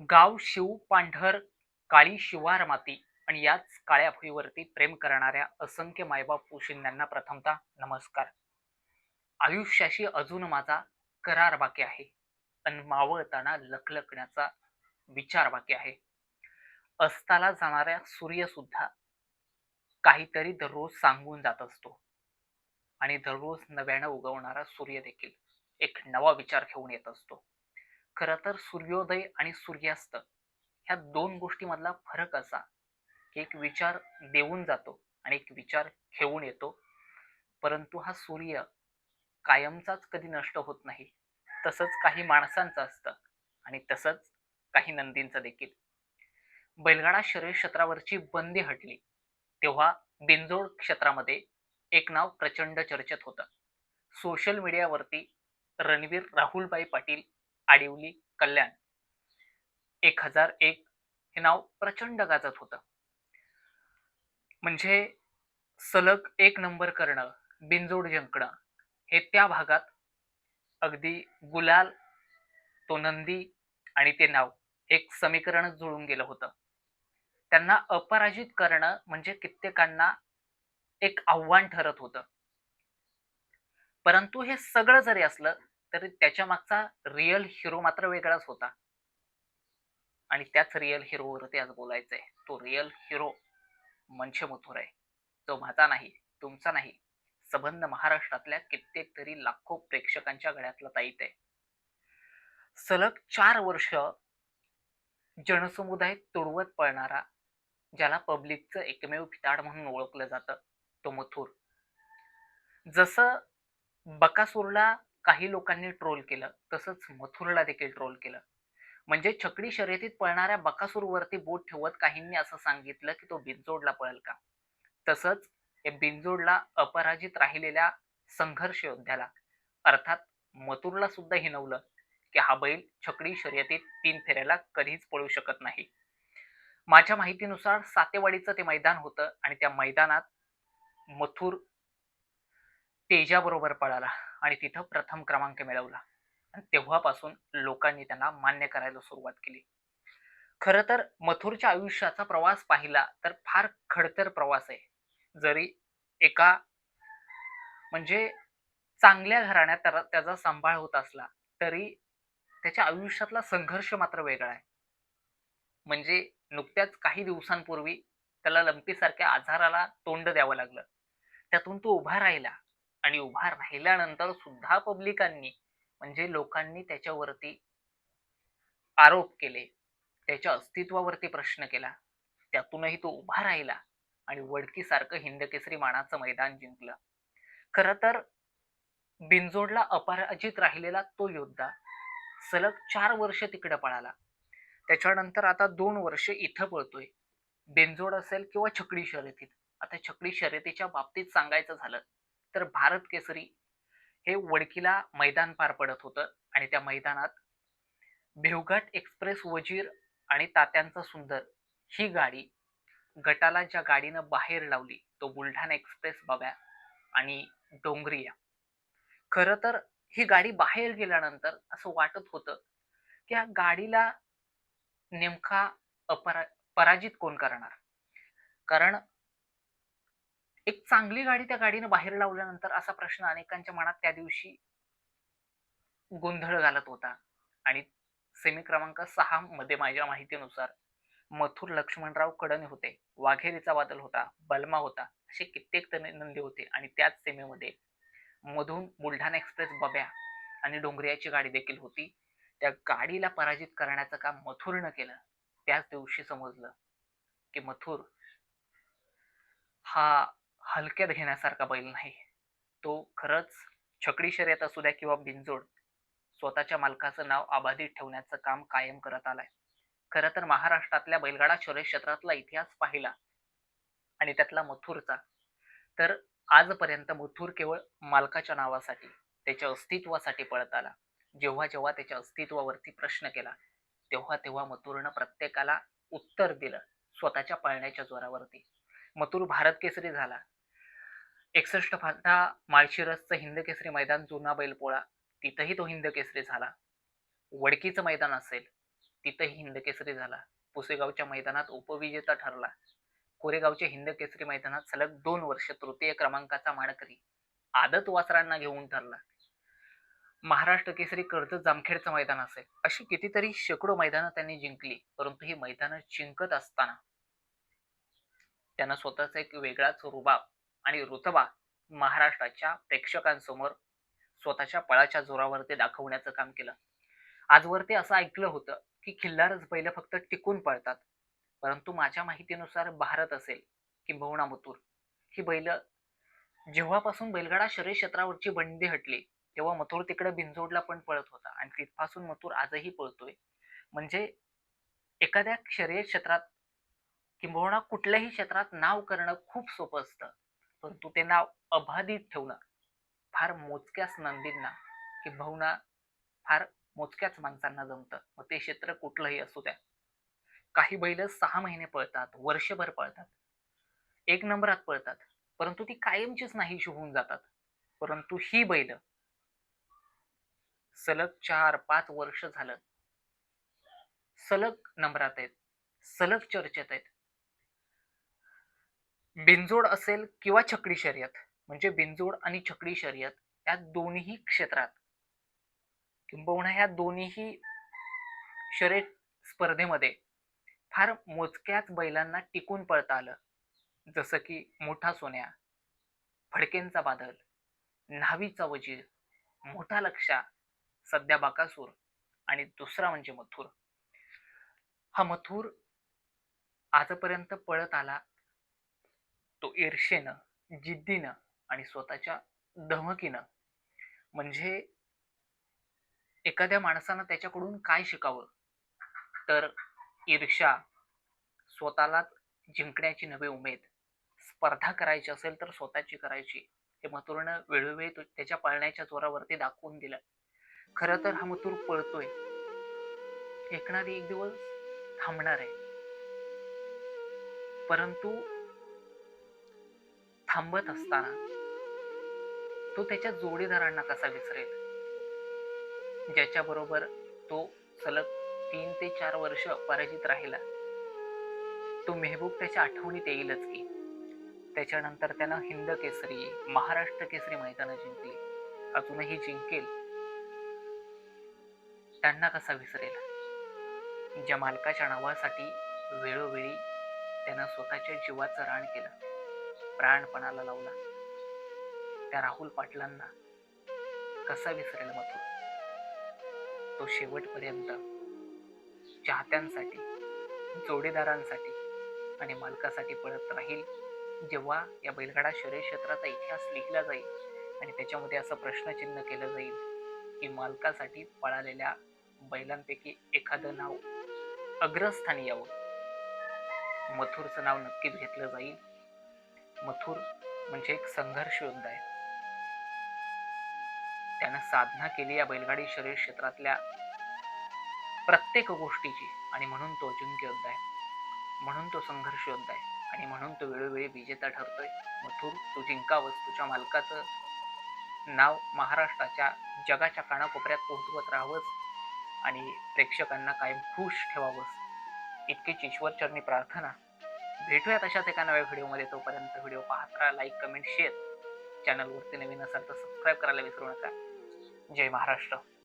गाव शिव पांढर काळी शिवार माती आणि याच काळ्या भुईवरती प्रेम करणाऱ्या असंख्य मायबाप पोशिंद्यांना प्रथमतः नमस्कार. आयुष्याशी अजून माझा करार बाकी आहे. अन मावळताना लखलखण्याचा विचार बाकी आहे. अस्ताला जाणाऱ्या सूर्य सुद्धा काहीतरी दररोज सांगून जात असतो. आणि दररोज नव्यानं उगवणारा सूर्य देखील एक नवा विचार घेऊन येत असतो. खरं तर सूर्योदय आणि सूर्यास्त ह्या दोन गोष्टीमधला फरक असा की एक विचार देऊन जातो आणि एक विचार घेऊन येतो. परंतु हा सूर्य कायमचाच कधी नष्ट होत नाही. तसंच काही माणसांचं असतं आणि तसंच काही नंदींचं देखील. बैलगाडा शरीर क्षेत्रावरची बंदी हटली तेव्हा बिंजोड क्षेत्रामध्ये एक नाव प्रचंड चर्चेत होतं. सोशल मीडियावरती रणवीर राहुलबाई पाटील आडिवली कल्याण. एक हजार एक हे नाव प्रचंड गाजत होतं. म्हणजे सलग एक नंबर करणं बिनजोड जिंकणं हे त्या भागात अगदी गुलाल तो नंदी आणि ते नाव एक समीकरण जुळून गेलं होतं. त्यांना अपराजित करणं म्हणजे कित्येकांना एक आव्हान ठरत होतं. परंतु हे सगळं जरी असलं तर त्याच्या मागचा रिअल हिरो मात्र वेगळाच होता. आणि त्याच रिअल हिरोवरती आज बोलायचंय. तो रिअल हिरो मनश मथुर आहे. जो माझा नाही तुमचा नाही. संबंध महाराष्ट्रातल्या कित्येक तरी लाखो प्रेक्षकांच्या गळ्यातला ताईत आहे. सलग चार वर्ष जनसमुदाय तुडवत पळणारा ज्याला पब्लिकचं एकमेव फिताड म्हणून ओळखलं जातं तो मथुर. जसं बकासूरला काही लोकांनी ट्रोल केलं तसंच मथुरला देखील ट्रोल केलं. म्हणजे छकडी शर्यतीत पळणाऱ्या बकासूरवरती बोट ठेवत काहींनी असं सांगितलं की तो बिनजोडला पळेल का? तसंच बिंजोडला बिनजोडला अपराजित राहिलेल्या संघर्ष योद्ध्याला अर्थात मथुरला सुद्धा हिनवलं की हा बैल छकडी शर्यतीत तीन फेऱ्याला कधीच पळू शकत नाही. माझ्या माहितीनुसार सातेवाडीचं ते मैदान होतं आणि त्या मैदानात मथुर तेजाबरोबर पळाला. आणि तिथं प्रथम क्रमांक मिळवला. आणि तेव्हापासून लोकांनी त्यांना मान्य करायला सुरुवात केली. खरं तर मथुरच्या आयुष्याचा प्रवास पाहिला तर फार खडतर प्रवास आहे. जरी एका म्हणजे चांगल्या घराण्यात त्याला त्याचा सांभाळ होत असला तरी त्याच्या आयुष्यातला संघर्ष मात्र वेगळा आहे. म्हणजे नुकत्याच काही दिवसांपूर्वी त्याला लंपीसारख्या आजाराला तोंड द्यावं लागलं. त्यातून तो उभा राहिला. आणि उभा राहिल्यानंतर सुद्धा पब्लिकांनी म्हणजे लोकांनी त्याच्यावरती आरोप केले त्याच्या अस्तित्वावरती प्रश्न केला त्यातूनही तो उभा राहिला आणि वडकीसारखं हिंदकेसरी मानाचं मैदान जिंकलं. खर तर बिनजोडला अपराजित राहिलेला तो योद्धा सलग चार वर्ष तिकडे पळाला. त्याच्यानंतर आता दोन वर्ष इथं पळतोय. बेंजोड असेल किंवा छकडी शर्यतीत. आता छकडी शर्यतीच्या बाबतीत सांगायचं झालं तर भारत केसरी हे वडकीला मैदान पार पडत होतं आणि त्या मैदानात भेवघाट एक्सप्रेस वजीर आणि तात्यांचा सुंदर ही गाडी गटाला ज्या गाडीनं बाहेर लावली तो बुलढाणा एक्सप्रेस बाब्या आणि डोंगरिया. खरं तर ही गाडी बाहेर गेल्यानंतर असं वाटत होतं की या गाडीला नेमका अपरा पराजित कोण करणार? कारण एक चांगली गाडी त्या गाडीनं बाहेर लावल्यानंतर असा प्रश्न अनेकांच्या मनात त्या दिवशी गोंधळ घालत होता. आणि सेमी क्रमांक सहा मध्ये माझ्या माहितीनुसार मथुर लक्ष्मणराव कडणे होते वाघेरीचा बादल होता बलमा होता असे कित्येक नंदी होते. आणि त्याच सेमीमध्ये मधून बुलढाणा एक्सप्रेस बब्या आणि डोंगरियाची गाडी देखील होती. त्या गाडीला पराजित करण्याचं काम मथुरनं केलं. त्याच दिवशी समजलं की मथुर हा हलक्यात घेण्यासारखा बैल नाही. तो खरंच छकडी शर्यत असू द्या किंवा बिनजोड स्वतःच्या मालकाचं नाव अबाधित ठेवण्याचं काम कायम करत आलाय. खरं तर महाराष्ट्रातल्या बैलगाडा शौर्य क्षेत्रातला इतिहास पाहिला आणि त्यातला मथुरचा. तर आजपर्यंत मथुर केवळ मालकाच्या नावासाठी त्याच्या अस्तित्वासाठी पळत आला. जेव्हा जेव्हा त्याच्या अस्तित्वावरती प्रश्न केला तेव्हा तेव्हा मथुरनं प्रत्येकाला उत्तर दिलं स्वतःच्या पळण्याच्या जोरावरती. मथुर भारत केसरी झाला. एकसष्ट फाटा माळशिरसचं हिंद केसरी मैदान जुना बैलपोळा. तिथंही तो हिंद केसरी झाला. वडकीचं मैदान असेल तिथंही हिंद केसरी झाला. पुसेगावच्या मैदानात उपविजेता ठरला. कोरेगावच्या हिंद केसरी मैदानात सलग दोन वर्ष तृतीय क्रमांकाचा मानकरी आदत वासरांना घेऊन ठरला. महाराष्ट्र केसरी कर्ज जामखेडचं मैदान असेल अशी कितीतरी शेकडो मैदानं त्यांनी जिंकली परंतु ही मैदानं जिंकत असताना त्यांना स्वतःचा एक वेगळाच रुबाब आणि ऋतबा महाराष्ट्राच्या प्रेक्षकांसमोर स्वतःच्या पळाच्या जोरावरती दाखवण्याचं काम केलं. आजवरती असं ऐकलं होतं की खिल्लारच बैल फक्त टिकून पळतात. परंतु माझ्या माहितीनुसार भारत असेल किंबहुना मथुर ही बैल जेव्हापासून बैलगाडा शरीर क्षेत्रावरची बंदी हटली तेव्हा मथुर तिकडे भिंजोडला पण पळत होता. आणि तिथपासून मथुर आजही पळतोय. म्हणजे एखाद्या शर्यत क्षेत्रात किंबहुना कुठल्याही क्षेत्रात नाव करणं खूप सोपं असतं. परंतु ते नाव अबाधित ठेवणं फार मोजक्याच नंदींना किंबहुना फार मोजक्याच माणसांना जमतं. मग ते क्षेत्र कुठलंही असू द्या. काही बैल सहा महिने पळतात वर्षभर पळतात. एक नंबरात पळतात. परंतु ती कायमचीच नाहीशी होऊन जातात. परंतु ही बैल सलग चार पाच वर्ष झालं. सलग नंबरात आहेत. सलग चर्चेत आहेत. बिनजोड असेल किंवा छकडी शर्यत. म्हणजे बिनजोड आणि छकडी शर्यत या दोन्ही क्षेत्रात. किंबहुना ह्या दोन्हीही शर्यत स्पर्धेमध्ये फार मोजक्याच बैलांना टिकून पळता आलं. जसं की मोठा सोन्या फडकेंचा बादल न्हावीचा वजीर मोठा लक्षा सध्या बाकासूर आणि दुसरा म्हणजे मथुर. हा मथुर आजपर्यंत पळत आला तो ईर्षेनं जिद्दीनं आणि स्वतःच्या धमकीनं म्हणजे एखाद्या माणसानं त्याच्याकडून काय शिकावं? तर ईर्षा स्वतःलाच जिंकण्याची नवी उमेद स्पर्धा करायची असेल तर स्वतःची करायची हे मथुरनं वेळोवेळी त्याच्या पळण्याच्या जोरावरती दाखवून दिलं. खरं तर हा मथुर पळतोय. एक एक दिवस थांबणार आहे. परंतु थांबत असताना तो त्याच्या जोडीदारांना कसा विसरेल? ज्याच्याबरोबर तो सलग तीन ते चार वर्ष पराजित राहिला तो मेहबूब त्याच्या आठवणीत येईलच की. त्याच्यानंतर त्यानं हिंद केसरी महाराष्ट्र केसरी मैदानं जिंकली. अजूनही जिंकेल. त्यांना कसा विसरेल? ज्या मालकाच्या नावासाठी वेळोवेळी त्यानं स्वतःच्या जीवाचं रान केलं. प्राणपणाला लावला. त्या राहुल पाटलांना कसा विसरेल मथुर? तो शेवटपर्यंत चाहत्यांसाठी जोडीदारांसाठी आणि मालकासाठी पळत राहील जेव्हा या बैलगाडा शरीर क्षेत्राचा इतिहास लिहिला जाईल आणि त्याच्यामध्ये असं प्रश्नचिन्ह केलं जाईल की मालकासाठी पळालेल्या बैलांपैकी एखादं नाव अग्रस्थानी यावं. मथुरचं नाव नक्कीच घेतलं जाईल. मथुर म्हणजे एक संघर्ष योद्धा आहे. त्यानं साधना केली या बैलगाडी शरीर क्षेत्रातल्या प्रत्येक गोष्टीची आणि म्हणून तो अजिंक्य योद्धा आहे. म्हणून तो संघर्ष योद्धा आहे आणि म्हणून तो वेळोवेळी विजेता ठरतोय. मथुर तू जिंकावंस तुझ्या मालकाचं नाव महाराष्ट्राच्या जगाच्या कानाकोपऱ्यात पोहोचवत राहावंस आणि प्रेक्षकांना कायम खुश ठेवावंस. इतकीच ईश्वरचरणी प्रार्थना भेटूयात अशाच एका नव्या व्हिडिओमध्ये. तोपर्यंत व्हिडिओ पाहत राहा लाईक कमेंट शेअर चॅनलवरती नवीन असाल तर सबस्क्राईब करायला विसरू नका. जय महाराष्ट्र.